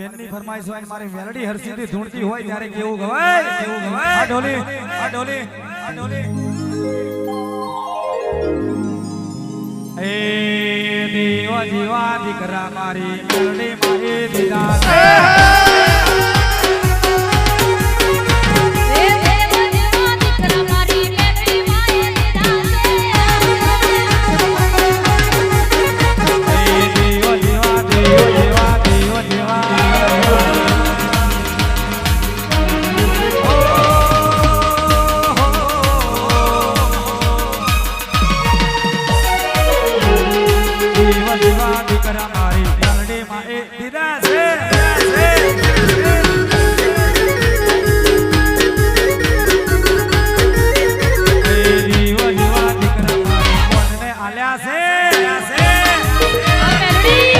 બેનની ફરમાઈશ હોય મારી મેલડી હરસીથી ધૂણતી હોય ત્યારે કેવું ગવાય? કેવું ગવાય? આ ઢોલી આ ઢોલી આ ઢોલી એ દેવા જીવા દીકરા મારી મેલડી મારી દીદા મેળવ્યા છે eh.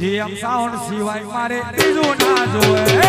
જીએમ સાઉન્ડ સિવાય મારે બીજું ના જોવે.